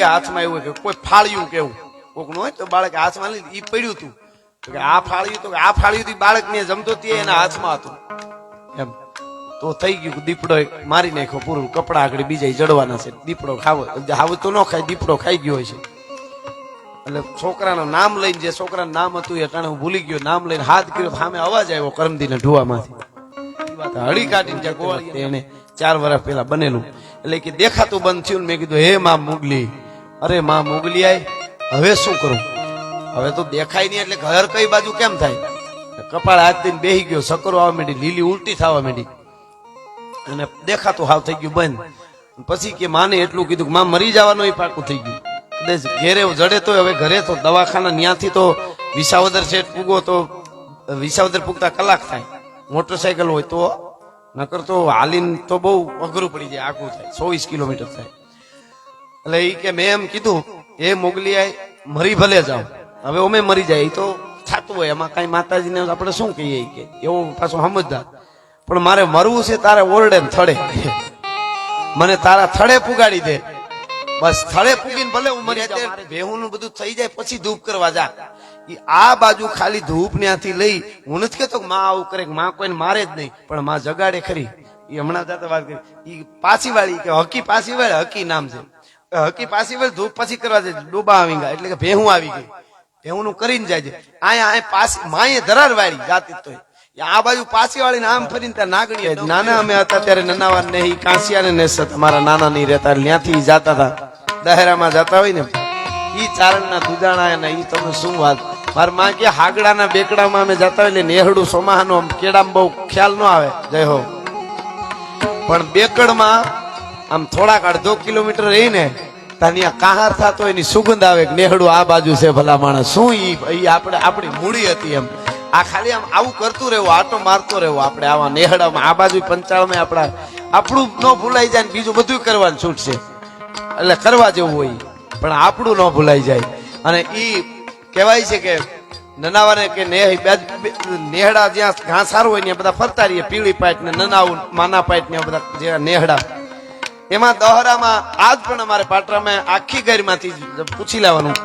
જે હાથમાં એવું કે કોઈ ફાળ્યું કેવું? કોકનું હોય તો બાળક હાથમાં લઈ ઈ પડ્યું હતું કે આ ફાળ્યું તો આ ફાળ્યું થી બાળક ને જમતો તે એના હાથમાં હતું. એમ. તો થઈ ગયું દીપડો મારી નાખ્યો પૂરું કપડા આગળ બીજા જડવાના છે. દીપડો ખાવો હાવ તો ન ખાય દીપડો ખાઈ ગયો છે. એટલે છોકરાનું નામ લઈને જે છોકરાનું નામ હતું એ કારણે હું ભૂલી ગયો નામ લઈને હાથ કર્યો સામે અવાજ આવ્યો કરમદીને ઢુવામાંથી. હળી કાઢીને ત્યાં ગોવાળી એને ચાર વર્ષ પહેલા બનેલું. એટલે કે દેખાતું બંધ થયું ને મેં કીધું હે માં મુગલી અરે, માં મોગલી આય હવે શું કરું? હવે તો દેખાય નહીં એટલે ઘર કઈ બાજુ કેમ થાય? કપાળ હાથ દઈને બેહી ગયો, સકરો આવવા માંડી, લીલી ઉલટી થવા માંડી. અને દેખાતું હાવ થઈ ગયું બંધ. પછી કે માને એટલું કીધું કે, માં, મરી જવાનું એ પાકું થઈ ગયું. કદાચ ઘેરે જડે તો, હવે ઘરે તો દવાખાના, ન્યાથી તો વિસાવદર શેઠ પૂગો તો વિસાવદર પૂગતા કલાક થાય. મોટરસાયકલ હોય તો, નકર તો હાલીન તો બહુ અઘરું પડી જાય આખું થાય, ચોવીસ કિલોમીટર થાય. એટલે એ કે મેં એમ કીધું એ મોગલી આય મરી ભલે જાઓ હવે અમે મરી જાય એ તો થતું હોય, એમાં કઈ માતાજીને આપણે શું કહીએ કે? એવું પાછું સમજદાર. પણ મારે મરવું છે, તારે ઓરડે થડે. મને તારા થડે પુગાડી દે. બસ થડે પૂગીને ભલે હું મરી જાય ભેહું બધું થઈ જાય, પછી ધૂપ કરવા જા. આ બાજુ ખાલી ધૂપ ત્યાંથી લઈ, હું નથી કહેતો કે માં આવું કરે માં કોઈને મારે જ નહીં, પણ માં જગાડે ખરી. એ હમણાં જાતે વાત કરી. એ પાછી વાળી કે હકી પાછી વાળે હકી નામ છે. હકી પાછી વાળી ધૂપ પછી કરવા જાય ડોબા આવી ગયા એટલે કે ભેહું આવી ગઈ ભેહું નું કરીને જાય છે અહીંયા આ પાછી માએ ધરાર વાળી જાતી તો આ બાજુ પાસી વાળી આમ ફરીને ત્યાં નાગણી નાના અમે હતા ત્યારે નનાવા ને કાંસિયા ને નેસત અમારા નાના નહીં રહેતા ત્યાંથી જાતા હતા. દહેરામાં જતા હોય ને ઈ ચારણના દુજાણા ને ઈ તમે શું વાત. મારા માં કે હાગડાના બેકડામાં અમે જતા હોય એટલે નેહડું સોમાહાનો આમ કેડામાં બહુ ખ્યાલ ન આવે. જય હો. પણ બેકડમાં આમ થોડાક અડધો કિલોમીટર રહીને ત્યાં કાહાર થતો એની સુગંધ આવે કે નેહડું આ બાજુ છે ભલા માણસ. શું ઈ આપણે આપણી મૂડી હતી એમ. આ ખાલી આમ આવું કરતું રહેવું, આટો મારતો રહેવું આપણે આવા નેહડામાં. આ બાજુ પંચાળમાં આપણા આપણું ન ભૂલાઈ જાય બીજું બધું કરવાનું છૂટ છે એટલે કરવા જેવું હોય પણ આપણું ન ભૂલાઈ જાય. અને ઈ કહેવાય છે કે નનાવાને કે નેહ નેહડા જ્યાં ઘાસ સારું હોય ને બધા ફરતા રહીએ. પીળી પાઇટ ને નનાવું, માના પાઇટ ને બધા જે નેહડા. એમાં દહરામાં આજ પણ અમારે પાટરામાં આખી ગેરમાંથી જ પૂછી લેવાનું.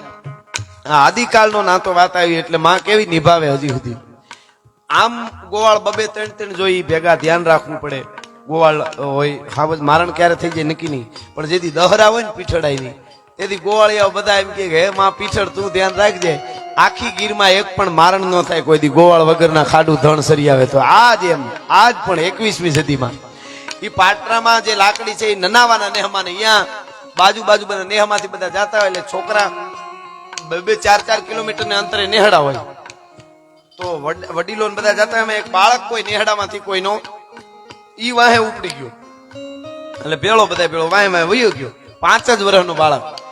આદિકાળનો નાતો વાત આવી એટલે માં કેવી નિભાવે હજી સુધી. આમ ગોવાળ બબે ત્રણ ત્રણ જોઈ ભેગા ધ્યાન રાખવું પડે. ગોવાળ હોય, હાવજ મારણ ક્યારે થઈ જાય નક્કી નહીં. પણ જેથી દહરા હોય ને પીછડાય નહીં. તેથી ગોવાળિયા બધા એમ કે હે માં પીછળ તું ધ્યાન રાખજે. આખી ગીરમાં એક પણ મારણ ન થાય કોઈ દી ગોવાળ વગરના ખાડું ધણ સરી આવે તો. આજ એમ, આજ પણ એકવીસમી સદીમાં. ઈ પાટરામાં જે લાકડી છે એ નનાવાના નેહમાં અહીંયા બાજુ બાજુ બધા નેહમાંથી બધા જાતા હોય, એટલે છોકરા બે બે, ચાર ચાર કિલોમીટર ને અંતરે નેહડા હોય. તો વડ- વડીલો બધા જતા હોય એક બાળક કોઈ નેહડામાંથી કોઈનો ઈ વાહે ઉપડી ગયો. એટલે ભેળો બધા ભેળો વાહે વાહે વયો ગયો. પાંચ જ વર્ષનો બાળક.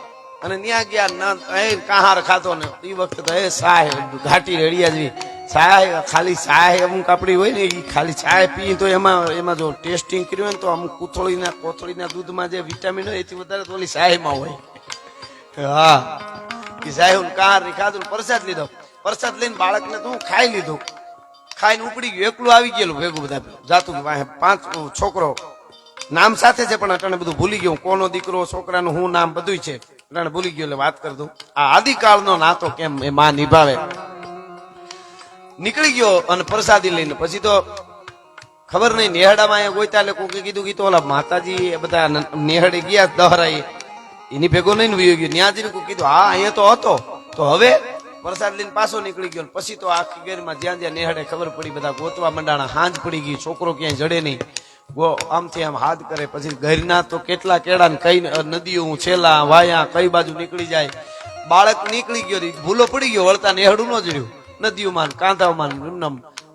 અને ત્યાં ગયા ના એ કાહાર ખાતો ને એ વખતે તો, એ સાહેબ ઘાટી રેડિયા જેવી. સાહેબ ખાલી સાહેબ અમુક કાપડી હોય ને એ ખાલી ચાય પી તો એમાં એમાં જો ટેસ્ટિંગ કર્યું હોય ને તો અમુક કુથળીના, કોથળીના દૂધમાં જે વિટામિન હોય એથી વધારે તો ઓલી સાહેબમાં હોય. હા. એ સાહેબ કાહાર ખાધું પ્રસાદ લીધો. પ્રસાદ લઈને બાળકને તો હું ખાઈ લીધું. ખાઈને ઉપડી ગયું. એકલું આવી ગયેલું ભેગું બધા જાતું પાંચ, છોકરો નામ સાથે છે, પણ અટાણે બધું ભૂલી ગયું. કોનો દીકરો, છોકરાનું હું નામ બધું છે. અટાણે ભૂલી ગયું એટલે વાત કર દઉં. આ આદિકાળનો નાતો કેમ એ માં નિભાવે. નીકળી ગયો અને પ્રસાદી લઈને. પછી તો ખબર નહીં, નેહડામાં અહીંયા ગોઈતા એટલે કોકે કીધું કે ઓલા માતાજી એ બધા નેહડે ગયા દહરાઈ એની ભેગો નહીં વયો ગયો. ન્યાજીને કોઈ કીધું, હા, અહીંયા તો હતો. તો હવે પ્રસાદ લઈને પાછો નીકળી ગયો પછી તો આખી ગેરમાં જ્યાં જ્યાં નેહડે ખબર પડી, બધા ગોતવા મંડાણા હાંજ પડી ગઈ. છોકરો ક્યાંય જડે નહીં. આમથી આમ હાથ કરે, પછી ઘરના તો કેટલા કેળા ને કઈ નદીઓ છેલા વાયા કઈ બાજુ નીકળી જાય. બાળક નીકળી ગયો ભૂલો પડી ગયો, વળતા નેહડું ન જડ્યું. નદીઓમાં કાંધાઓમાં ને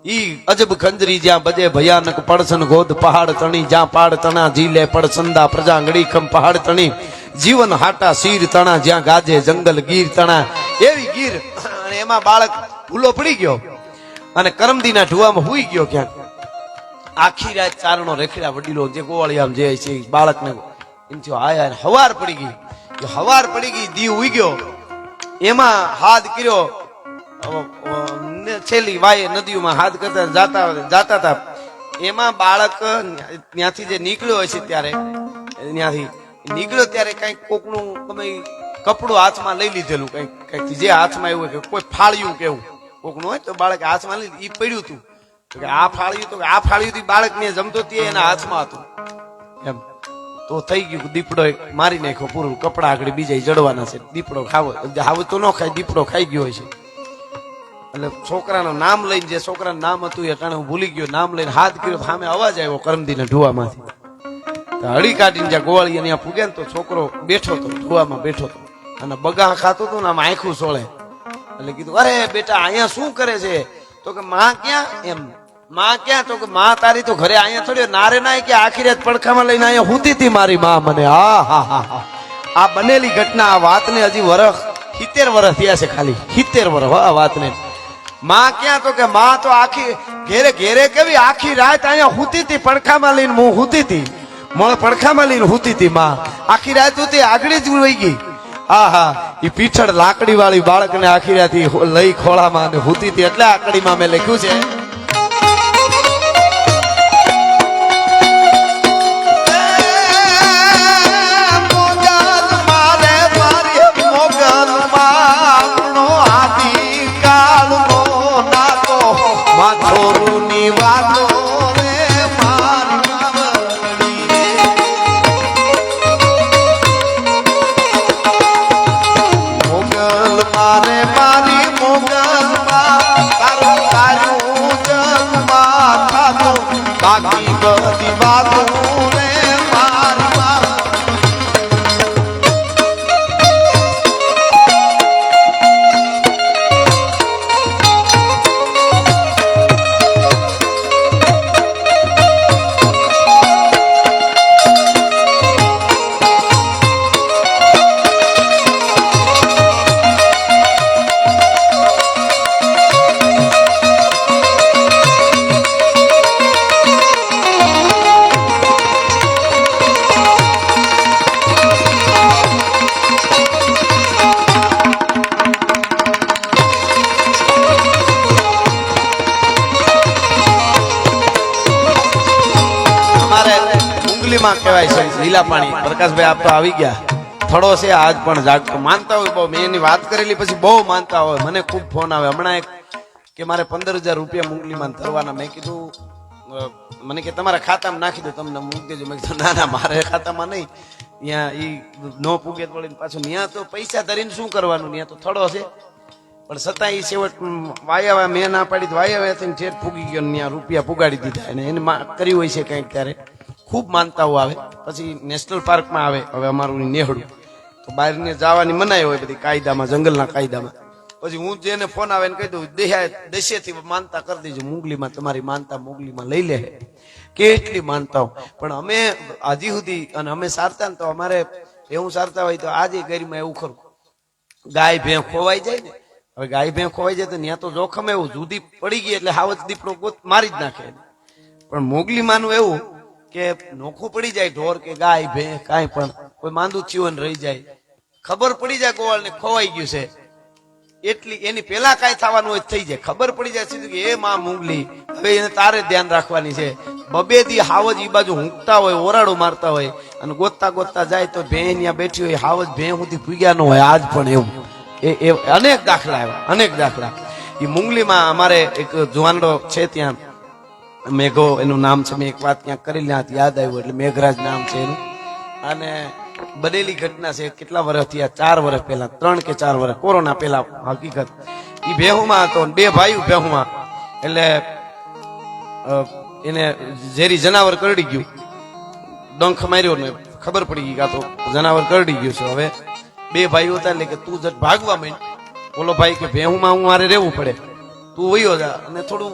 ઈ અજબ ખંજરી જ્યાં બજે ભયાનક પડસન ગોદ પહાડ તણી, જ્યાં પાડ તણા જીલે પડસંદા પ્રજા ખમ પહાડ તણી. જીવન હાટા શીર તણા, જ્યાં ગાજે જંગલ ગીર તણા. એવી ગીર, અને એમાં બાળક ભૂલો પડી ગયો. અને કરમદીના ઢુવામાં હુઈ ગયો ક્યાંક. આખી રાત ચારણો રેખડ્યા વડીલો જે ગોવાળિયામ જે છે બાળકને એમ થયો આયા હાય. હવાર પડી ગઈ. હવાર પડી ગઈ, દીવ ઉઈ ગયો. એમાં હાથ કર્યો. છેલ્લી વાયે નદીઓમાં હાથ કરતા જાતા જાતા હતા. એમાં બાળક ત્યાંથી જે નીકળ્યો હોય છે ત્યારે, ત્યાંથી નીકળ્યો ત્યારે કંઈક કોકનું તમે કપડું હાથમાં લઈ લીધેલું, કંઈક કંઈક જે હાથમાં એવું હોય કે કોઈ ફાળ્યું કેવું કોકનું હોય તો બાળક હાથમાં લઈ ઈ પડ્યું હતું આ ફાળ્યું તો આ ફાળ્યું થી બાળક ને જમતો તે એના હાથમાં હતું. એમ. તો થઈ ગયું દીપડો મારી નાખ્યો પૂરું કપડા આગળ બીજા જડવાના છે. દીપડો ખાવો હાવ તો ન ખાય દીપડો ખાઈ ગયો હોય છે. એટલે છોકરાનું નામ લઈને જે છોકરાનું નામ હતું એ કારણે હું ભૂલી ગયો નામ લઈને હાથ કર્યો સામે અવાજ આવ્યો કરમદીને ઢુવામાંથી. હળી કાઢીને જ્યાં ગોવાળી ત્યાં પૂગે ને તો છોકરો બેઠો હતો ઢુવામાં બેઠો હતો અને બગા ખાતો હતો ને આમ આંખું સોળે. એટલે કીધું અરે બેટા અહીંયા શું કરે છે? તો કે માં ક્યાં? એમ. માં ક્યાં તો કે માં તારી તો ઘરે અહીંયા થોડી. નારે નાય કે આખી રાત પડખામાં લઈને અહીંયા હુતી હતી મારી માં મને. હા હા હા હા. આ બનેલી ઘટના, આ વાતને હજી વરસ સિત્તેર વર્ષ થયા છે ખાલી. સિત્તેર વર્ષ આ વાતને. માં ક્યાં તો કે માં તો આખી, ઘેરે ઘેરે કેવી આખી રાત અહીંયા હુતી હતી, પડખામાં લઈને હું હુતી હતી. મળ પડખામાં લઈને હુતી હતી માં. આખી રાત હુતી આગળ જ વહી ગઈ. હા હા એ પીછળ લાકડી વાળી બાળકને આખી રાત લઈ ખોળામાં અને હુતી હતી. એટલે આકડીમાં મેં લખ્યું છે. ઉંગલીમાં કહેવાય છે. લીલા પાણી પ્રકાશભાઈ, આપ તો આવી ગયા. થડો છે આજ પણ જાગતો માનતા હોય બહુ. મેં એની વાત કરેલી, પછી બહુ માનતા હોય. મને ખૂબ ફોન આવે હમણાં એક કે મારે પંદર હજાર રૂપિયા મુંગલીમાં તરવાના મેં કીધું મને કે તમારા ખાતામાં નાખી દો. તમને મૂકી દેજો. મેં કીધું, ના ના, મારે ખાતામાં નહીં. ત્યાં એ નો પૂગે વળીને પાછું. ત્યાં તો પૈસા ધરીને શું કરવાનું? ત્યાં તો થડો છે. પણ છતાં એ છેવટ વાયા મેં ના પાડી વાયા થઈને ઠેઠ ફૂગી ગયો ત્યાં રૂપિયા પુગાડી દીધા. અને એને મા- કર્યું હોય છે કંઈક ત્યારે. ખૂબ માનતાઓ આવે. પછી નેશનલ પાર્કમાં આવે. હવે અમારું નેહડું. તો બહારને જવાની મનાઈ હોય બધી કાયદામાં, જંગલના કાયદામાં. પછી હું જેને ફોન આવે ને કહી દઉં, દેહા, દેશેથી માનતા કરી દેજો. મુગલીમાં તમારી માનતા મુગલીમાં લઈ લે. કેટલી માનતાઓ. પણ અમે હજી સુધી અને અમે સારતા ને તો અમારે એવું સારતા હોય તો આજે ગરીમાં એવું ખરું. ગાય ભેં ખોવાઈ જાય ને. હવે ગાય ભેં ખોવાઈ જાય તો ત્યાં તો જોખમ એવું. જુદી પડી ગઈ એટલે હાવજ દીપડો મારી જ નાખે. પણ મોગલી માનું એવું કે નોખું પડી જાય ઢોર કે ગાય ભેં કાંઈ પણ. કોઈ માંદું થયું રહી જાય. ખબર પડી જાય ગોવાળ ને ખોવાઈ ગયું છે. એટલી, એની પેલા કાંઈ થવાનું હોય થઈ જાય. ખબર પડી જાય સીધું કે એ માં મુંગલી. હવે એને તારે ધ્યાન રાખવાની છે. બબે દી હાવજ એ બાજુ હુંકતા હોય, ઓરાડો મારતા હોય અને ગોતતા ગોતતા જાય તો ભેં ત્યાં બેઠી હોય. હાવજ ભેં સુધી ભૂગ્યા ન હોય. આજ પણ એવું. એ અનેક દાખલા આવ્યા અનેક દાખલા. એ મુંગલીમાં અમારે એક જુવાનડો છે ત્યાં. મેઘો, એનું નામ છે, મેં એક વાત ક્યાંક કરી લ્યા યાદ આવ્યું, એટલે મેઘરાજ નામ છે એનું. અને બનેલી ઘટના છે, કેટલા વર્ષ થયા? ચાર વર્ષ પહેલા, ત્રણ કે ચાર વર્ષ, કોરોના પહેલા, હકીકત. એ ભેહુમાં હતો, બે ભાઈ ભેહુમાં. એટલે એને ઝેરી જનાવર કરડી ગયું. ડંખ માર્યો ને ખબર પડી ગઈ કાં તો જનાવર કરડી ગયું છે. હવે બે ભાઈઓ હતા એટલે કે તું જટ ભાગવા માંડ. બોલો ભાઈ કે ભેહુમાં હું મારે રહેવું પડે. તું વયો જા. અને થોડું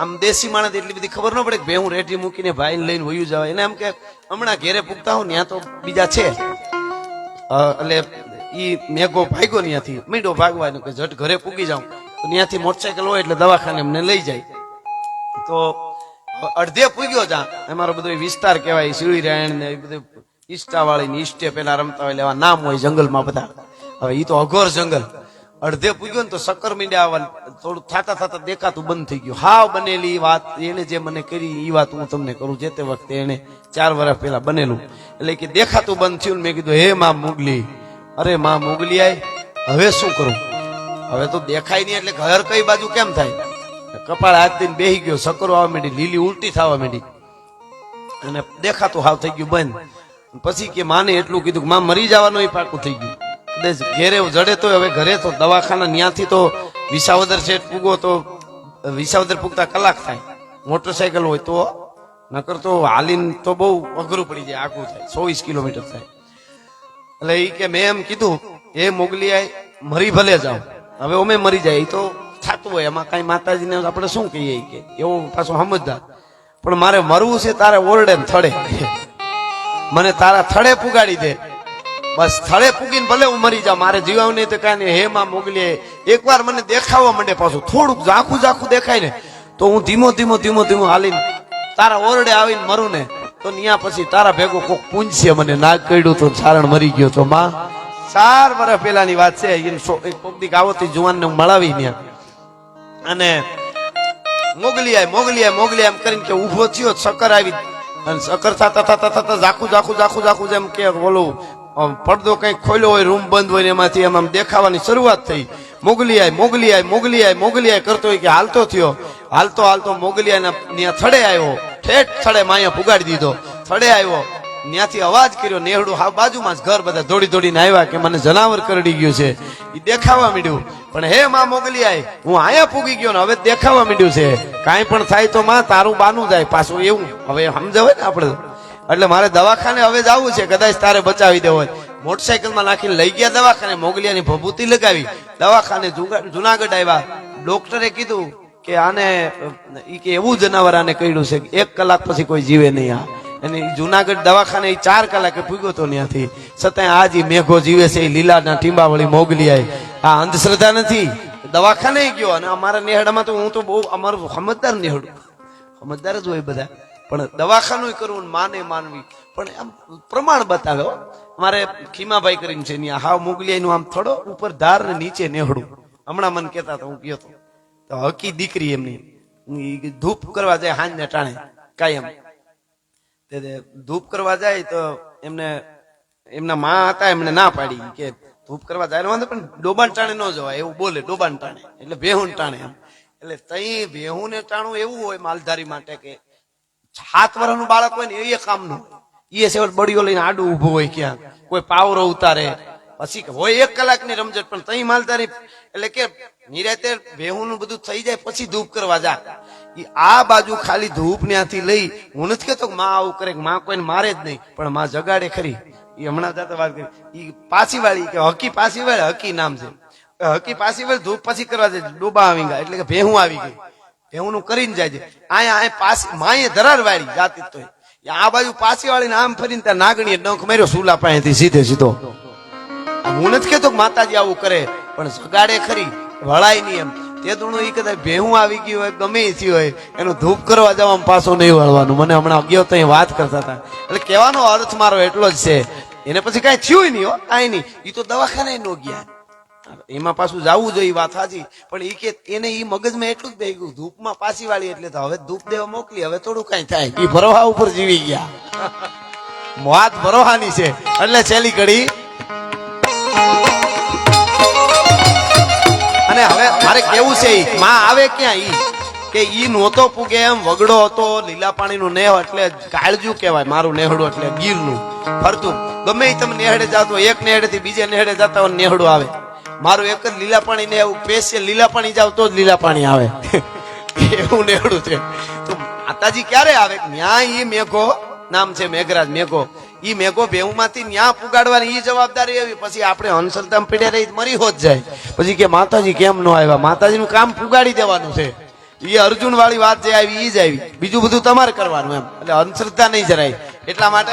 આમ દેશી માણસ એટલી બધી ખબર ન પડે કે હું રેઠી મૂકીને ભાઈ લઈને વયું જવાય. એને એમ કે હમણાં ઘેરે પૂગતા હોઉં ત્યાં તો બીજા છે. એટલે ઈ મેઘો ભાગ્યો ત્યાંથી મીંડો ભાગવાનો કે જટ ઘરે પૂગી જાઉં. તો ત્યાંથી મોટરસાયકલ હોય એટલે દવાખાને અમને લઈ જાય. તો અડધે પૂગ્યો જા. અમારો બધો વિસ્તાર કહેવાય શીળી રાયણ ને એ બધું ઈષ્ટા વાળી ને ઈષ્ટે પેલા રમતા હોય એવા નામ હોય જંગલમાં બધા. હવે ઈ તો અઘોર જંગલ. અડધે પૂગ્યો ને તો શક્કર મીંડ્યા આવવાનું થોડું થાતા થાતા દેખાતું બંધ થઈ ગયું. હાવ બનેલી વાત એને જે મને કરી એ વાત હું તમને કરું, જે તે વખતે એને ચાર વર્ષ પહેલા બનેલું. એટલે કે દેખાતું બંધ થયું મેં કીધું, હે માં મુગલી, અરે માં મોગલી આઈ હવે શું કરું? હવે તો દેખાય નહીં એટલે ઘર કઈ બાજુ કેમ થાય? કપાળ હાથ દિન બેહી ગયો સકરો આવવા માંડી, લીલી ઉલટી થવા માંડી. અને દેખાતું હાવ થઈ ગયું બંધ. પછી કે માને એટલું કીધું કે માં મરી જવાનું એ પાકું થઈ ગયું. ઘેરે જડે તો હવે ઘરે તો દવાખાના ન્યાથી તો વિસાવદર શેઠ પૂગો તો વિસાવદર પૂગતા કલાક થાય. મોટરસાયકલ હોય તો, નકર તો હાલીને તો બહુ અઘરું પડી જાય આખું થાય, ચોવીસ કિલોમીટર થાય. એટલે એ કે મેં એમ કીધું એ મોગલિયા મરી ભલે જાઓ. હવે અમે મરી જાય એ તો થતું હોય, એમાં કઈ માતાજીને આપણે શું કહીએ કે? એવું પાછું સમજદાર. પણ મારે મરવું છે, તારે ઓરડે થડે. મને તારા થડે પુગાડી દે. બસ સ્થળે પૂગીને ભલે હું મરી જાઉં, મારે જીવાવ નહીં તો કાંઈ હે માં મોગલીએ, એકવાર મને દેખાવા માંડે પાછું. થોડુંક ઝાખું ઝાખું દેખાય ને, તો હું ધીમો ધીમો ધીમો ધીમો હાલીને તારા ઓરડે આવીને મરું ને, તો ન્યા પછી તારા ભેગો કોક પૂંજશે મને. નાગ કર્યું તો સારણ મરી ગયો તો માં. ચાર વર્ષ પહેલાની વાત છે, એને સો- એક કોક દી જુવાનને મળાવી ત્યાં અને મોગલી આય મોગલી આય મોગલી એમ કરીને કે ઊભો થયો સકર આવી. અને સકર થતા થતા થતા ઝાખું ઝાખું ઝાખું ઝાખું જેમ કે આમ પડદો કંઈક ખોલ્યો હોય, રૂમ બંધ હોય એમાંથી એમ આમ દેખાવાની શરૂઆત થઈ. મોગલી આય મોગલી આય મોગલી આય મોગલી આય કરતો હોય કે હાલતો થયો. હાલતો હાલતો મોગલી આયના ત્યાં થડે આવ્યો. ઠેઠ થડે માયા પુગાડી દીધો. થડે આવ્યો. ત્યાંથી અવાજ કર્યો, નેહડું હા, બાજુમાં જ ઘર બધા દોડી દોડીને આવ્યા કે મને જનાવર કરડી ગયું છે. એ દેખાવા માંડ્યું. પણ હે માં મોગલી આય હું આયા પૂગી ગયો ને હવે દેખાવા માંડ્યું છે. કાંઈ પણ થાય તો માં તારું બાનું જાય પાછું એવું. હવે સમજાવે ને આપણે? એટલે મારે દવાખાને હવે જવું છે, કદાચ તારે બચાવી દેવો હોય. મોટરસાયકલમાં નાખીને લઈ ગયા દવાખાને, મોગલિયાની ભભૂતિ લગાવી. દવાખાને જુનાગઢ આવ્યા. ડોક્ટરે કીધું કે આને, ઈ કે એવું જનાવર આને કહ્યું છે, એક કલાક પછી કોઈ જીવે નહીં આ. અને જુનાગઢ દવાખાને એ ચાર કલાકે પૂગ્યો તો ત્યાંથી. છતાં આજ ઈ મેઘો જીવે છે એ લીલાના ટીંબાવળી મોગલી આય આ અંધશ્રદ્ધા નથી. દવાખાને ગયો અને અમારા નેહડામાં તો હું તો બહુ, અમારું સમજદાર નેહડું. સમજદાર જ હોય બધા. પણ દવાખાનું કરવું માને માનવી. પણ આમ પ્રમાણ બતાવે હો. મારે ખીમાભાઈ કરીને છે હાવ મોગલિયાનું આમ થોડો ઉપર ધાર ને નીચે નેહડું. હમણાં મને કહેતા હતા, હું ગયો તો. હકી દીકરી એમની. ધૂપ કરવા જાય હાંજ ને ટાણે, કાયમ. તે ધૂપ કરવા જાય તો એમને, એમના માં હતા, એમને ના પાડી. કે ધૂપ કરવા જાય વાંધો, પણ ડોબાન ટાણે ન જવાય, એવું બોલે ડોબાન ટાણે. એટલે ભેહું ટાણે એટલે તઈ ભેહું ને ટાણું એવું હોય માલધારી માટે કે સાત વર્ષનું બાળક હોય ને એ કામનું. એ સેવલ બળીઓ લઈને આડું ઊભું હોય ક્યાં કોઈ પાવરો ઉતારે. પછી હોય એક કલાકની રમઝટ, પણ તઈ માલધારી એટલે કે નિરાતે ભેહું નું બધું થઈ જાય, પછી ધૂપ કરવા જા. આ બાજુ ખાલી ધૂપ ત્યાંથી લઈ, હું નથી કેતો કે માં આવું કરે માં કોઈને મારે જ નહીં, પણ માં જગાડે ખરી. એ હમણાં જાતે વાત કરી. એ પાછી વાળી કે હકી પાછી વાળી હકી નામ છે. હકી પાછી વાળી ધૂપ પછી કરવા જાય, ડોબા આવી ગયા, એટલે કે ભેહું આવી ગઈ. ભેહું કરીને જાય અહીંયા અહીં પાછી માએ ધરાર વાળી જાતી તો આ બાજુ પાછી વાળીને આમ ફરીને ત્યાં નાગણીએ ડંખ માર્યો, સુલા પાસેથી સીધે સીધો. હું નથી કેતો માતાજી આવું કરે, પણ જગાડે ખરી, વળાય નહીં એમ. તે દુણું એ કદાચ ભેહું આવી ગયું હોય, ગમે એ હોય, એનું ધૂપ કરવા જવામાં પાછો નહીં વળવાનું. મને હમણાં અગિયો તો વાત કરતા હતા. એટલે કહેવાનો અર્થ મારો એટલો જ છે. એને પછી કાંઈ થયું નહીં હો, કાંઈ નહીં. એ તો દવાખાને ન ગયા. એમાં પાછું જવું જોઈએ વાત સાચી. પણ ઈ કે એને એ મગજમાં એટલું જ ગયું ધૂપમાં પાછી વાળી એટલે તો હવે ધૂપ દેવા મોકલી, હવે થોડું કઈ થાય. એ ભરોહા ઉપર જીવી ગયા. વાત ભરોહાની છે. એટલે છેલ્લી કડી. અને હવે મારે કેવું છે માં આવે ક્યાં ઈ? કે ઈ નહોતો પૂગે એમ, વગડો હતો, લીલા પાણીનું નેહ એટલે કાળજું કહેવાય, મારું નેહડું એટલે ગીરનું. ફરતું. ગમે તમે નેહડે જાતો એક નેહડે થી બીજે નેહડે જતા હોય નેહડું આવે. મારું એક જ લીલા પાણી ને એવું સ્પેશિયલ લીલા પાણી જાવ તો જ લીલા પાણી આવે. એવું નેહડું છે. માતાજી ક્યારે આવે? ન્યા એ મેઘો. નામ છે મેઘરાજ મેઘો. ઈ મેઘો ભેહુમાંથી ન્યા પુગાડવાની ઈ જવાબદારી એવી. પછી આપણે અંશરધામ પીડે રહી મરી હોત જાય. પછી કે માતાજી કેમ ન આવ્યા? માતાજીનું કામ પુગાડી દેવાનું છે. એ અર્જુન વાળી વાત જે આવી ઈ જ આવી. બીજું બધું તમારે કરવાનું એમ. એટલે અંધશ્રદ્ધા નહીં જરાય. એટલા માટે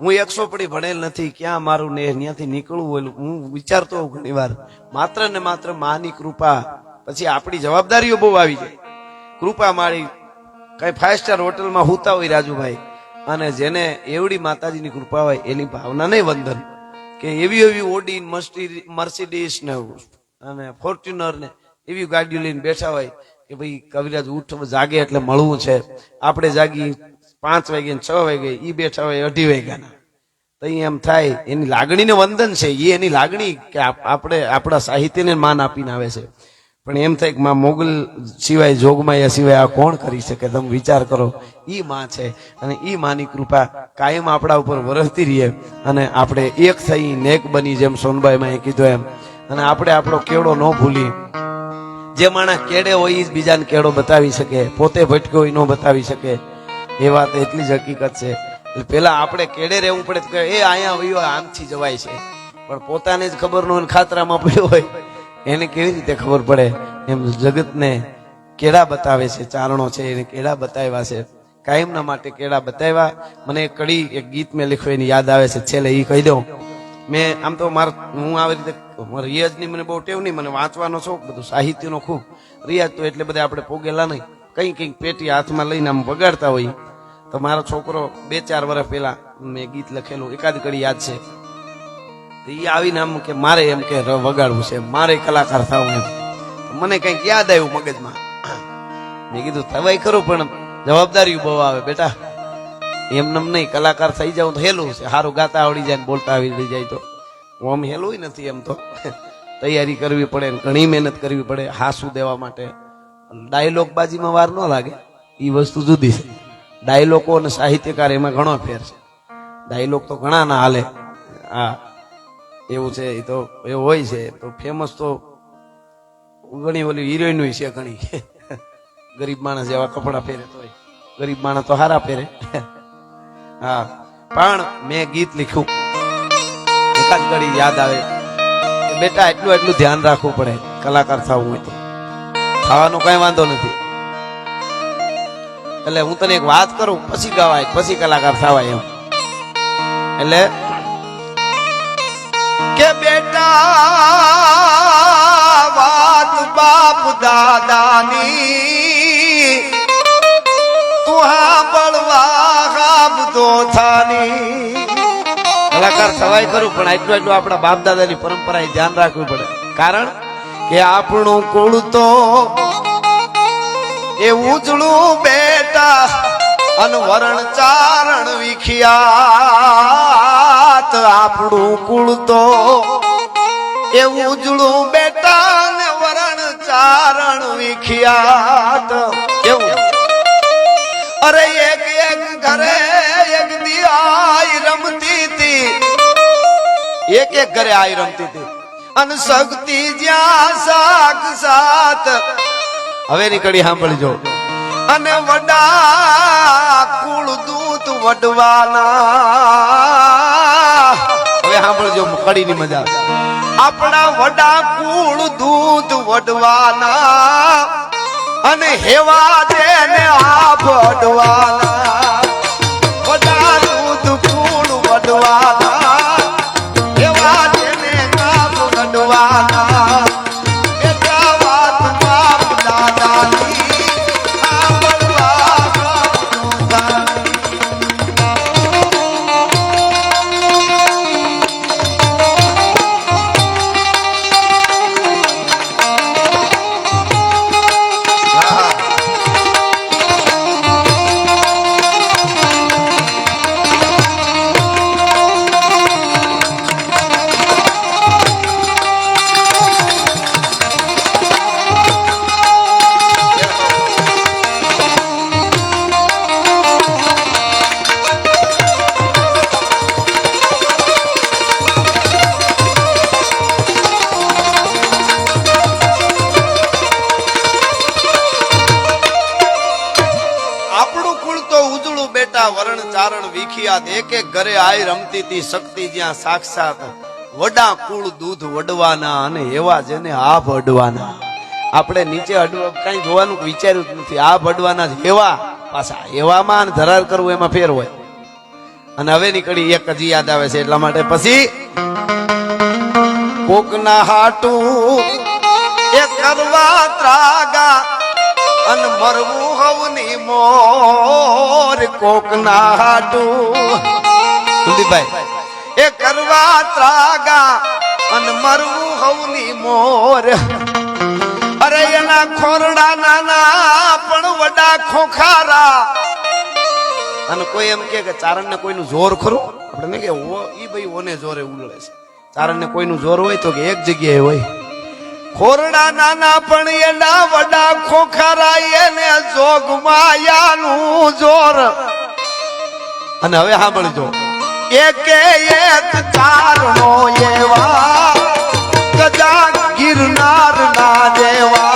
હું એકસો પડી ભણેલ નથી, ક્યાં મારું ને ત્યાંથી નીકળવું હોય હું વિચારતો હોઉં ઘણી વાર માત્ર ને માત્ર માની કૃપા, પછી આપણી જવાબદારીઓ બહુ આવી જાય. કૃપા મારી કઈ ફાઈવ સ્ટાર હોટલમાં હુતા હોય રાજુભાઈ, અને જેને એવડી માતાજીની કૃપા હોય એની ભાવના નહીં વંદન. કે એવી એવી ઓડી મર્સિડીસ ને અને ફોર્ચ્યુનર ને એવી ગાડીઓ લઈને બેઠા હોય કે ભાઈ કવિરાજ ઉઠ, જાગે એટલે મળવું છે. આપણે જાગી પાંચ વાગે છ વાગે બે બેઠા હોય અઢી વાગ્યાના. તો એમ થાય, એની લાગણીને વંદન છે એ એની લાગણી કે આપણે આપણા સાહિત્યને માન આપીને આવે છે. પણ એમ થાય કે માં મોગલ સિવાય જોગમાયા સિવાય આ કોણ કરી શકે? તમે વિચાર કરો. એ માં છે અને એ માની કૃપા કાયમ આપણા ઉપર વરસતી રહીએ અને આપણે એક થઈ નેક બની જેમ સોનબાઈમાં એ કીધું એમ. અને આપણે આપણો કેળો ન ભૂલી જે માણસ કેડે હોય એ બીજાને કેળો બતાવી શકે, પોતે ભટક્યો હોય ન બતાવી શકે. એ વાત એટલી જ હકીકત છે. એટલે પેલા આપણે કેડે રહેવું પડે કે, એ અહીંયા વયો આમથી જવાય છે. પણ પોતાને જ ખબર ન હોય ખાતરામાં પડ્યો હોય, એને કેવી રીતે ખબર પડે? એમ જગતને કેળા બતાવે છે, ચારણો છે, એને કેળા બતાવ્યા છે. કાયમના માટે કેળા બતાવ્યા. મને એક કડી, એક ગીત મેં લખ્યું, એની યાદ આવે છે. છેલ્લે એ કહી દઉં. મેં આમ તો માર, હું આવી રીતે રિયાજની મને બહુ ટેવ નહીં, મને વાંચવાનો શોખ, બધું સાહિત્યનો ખૂબ. રિયાજ તો એટલે બધા આપણે પોગેલા નહીં. કંઈ કંઈક પેટી હાથમાં લઈને આમ વગાડતા હોય. તો મારો છોકરો બે ચાર વર્ષ પહેલા મેં ગીત લખેલું, એકાદ કડી યાદ છે. એ આવીને આમ કે મારે એમ કે વગાડવું છે, મારે કલાકાર થવું એમ. મને કંઈક યાદ આવ્યું મગજમાં. મેં કીધું થવાય ખરું, પણ જવાબદારી બહુ આવે બેટા. એમને નહીં, કલાકાર થઈ જાઉં તો હેલું છે. સારું ગાતા આવડી જાય બોલતા આવડી જાય તો. આમ હેલું નથી એમ તો. તૈયારી કરવી પડે ઘણી મહેનત કરવી પડે, હાસુ દેવા માટે. ડાયલોગ બાજીમાં વાર ન લાગે. એ વસ્તુ જુદી છે. ડાયલોગો અને સાહિત્યકાર એમાં ઘણો ફેર છે. ડાયલોગ તો ઘણા ના હાલે. હા. એવું છે, એ તો એ હોય છે. તો ફેમસ તો ઘણી ઓલી હિરોઈન છે ઘણી. ગરીબ માણસ જેવા કપડાં પહેરે તોય ગરીબ માણસ તો હારા પહેરે. હા. પણ મેં ગીત લખ્યું. એકાદ ઘડી યાદ આવે. બેટા, એટલું એટલું ધ્યાન રાખવું પડે. કલાકાર થવું હોય તો. ખાવાનો કઈ વાંધો નથી. એટલે હું તને એક વાત કરું, પછી ગવાય, પછી કલાકાર થવાય એમ. એટલે? કે બેટા, વાત બાપ દાદાની, તું ગાપ ગાબતો થાની. કલાકાર થવાય ખરું, પણ આટલું આટલું આપણા બાપ દાદાની પરંપરા ધ્યાન રાખવું પડે. કારણ કે આપણું કુળ તો એ ઉજળું બેટા અનવરણ ચારણ વિખ્યાત આપણું કુળ તો. એ ઉજળું બેટા ને વરણ ચારણ વિખ્યાત. કેવું? અરે એક એક ઘરે એક દિયાઈ રમતી હતી. એક એક ઘરે આઈ રમતી હતી. અને શક્તિ જ્યાં સાક સાત હવે નીકળી સાંભળજો. અને વડા કુળ દૂત વડવાના. હવે સાંભળજો, કડીની મજા. આપણા વડા કુળ દૂત વડવાના. અને હેવા દેને આ વડવાના વડા દૂત કુળ વડવાના. હેવા દેને આ વડવાના વરણ ચારણ વિખિયાત, એક એક ઘરે આઈ રમતી તી શક્તિ જ્યાં સાક્ષાત. વડા કુળ દૂધ વડવાના અને એવા જેને આ અડવાના. આપણે નીચે કઈ જોવાનું વિચાર્યું જ નથી. આ ભડવાના એવા પાછા, એવામાં ધરાર કરવું એમાં ફેર હોય. અને હવે નીકળી એક જ યાદ આવે છે એટલા માટે પછી કોકના હાટું એ કરવા ત્રાગા અન મરવું હવની મોર કોકના હાટું. કુલદીપભાઈ. એ કરવા ત્રાગા અન મરવું હવની મોર. અરે એના ખોરડા નાના પણ વડા ખોખારા. અને કોઈ એમ કે કે ચારણને કોઈનું જોર ખરું? આપણે કે ઈ ભાઈ ઓને જોરે ઉલળે છે. ચારણને કોઈનું જોર હોય તો કે એક જગ્યાએ હોય. ખોરડા નાના પણ એના વડા ખોખારા એને જોગ માયાનું જોર. અને હવે સાંભળજો. એકે એક ચારણો એવા, ગજા ગિરનાર ના દેવા.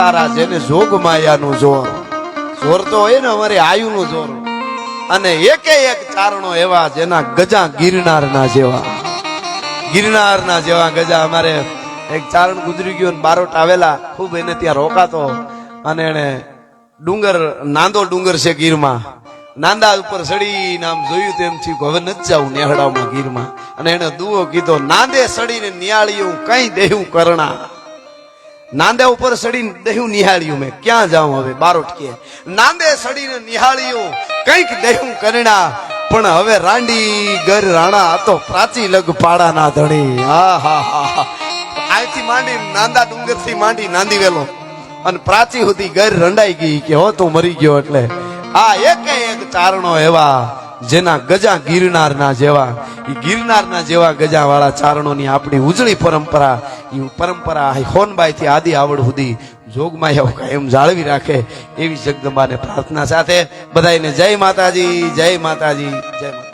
ખોખારા જેને જોગ માયાનું જોર. જોર તો હોય ને અમારે આયુનું જોર. અને એકે એક ચારણો એવા જેના ગજા ગિરનારના જેવા. ગિરનારના જેવા ગજા અમારે એક ચારણ ગુજરી ગયો બારોટ આવેલા, ખૂબ એને ત્યાં રોકાતો. અને એને ડુંગર, નાંદો ડુંગર છે ગીરમાં. નાંદા ઉપર સડીને આમ જોયું તેમ થયું કે હવે નથી જાઉં નેહડામાં ગીરમાં. અને એને દુઓ કીધો, નાંદે સડીને નિહાળ્યું કઈ દેવું કરણા. નાંદે ઉપર સડીને દહ્યું નિહાળ્યું મેં. ક્યાં જાઉં હવે? બારોટ કે. નાંદે સડીને નિહાળ્યું. કંઈક દહ્યું કરણા. પણ હવે રાંડી ગર રાણા આ તો પ્રાચી લગ પાડાના ધણી. હા હા હા હા. માંડી નાંદા ડુંગરથી માંડી નાંદી વેલો. અને પ્રાચી સુધી ગર રંડાઈ ગઈ કે હો તું મરી ગયો એટલે. આ એક એક ચારણો એવા. જેના ગજા ગિરનારના જેવા એ ગિરનારના જેવા ગજા વાળા ચારણોની આપણી ઉજળી પરંપરા એ પરંપરા હોનબાઈ થી આદિ આવડ સુધી જોગમાં કાયમ જાળવી રાખે એવી જગદંબાને પ્રાર્થના સાથે બધાને જય માતાજી જય માતાજી, જય માતા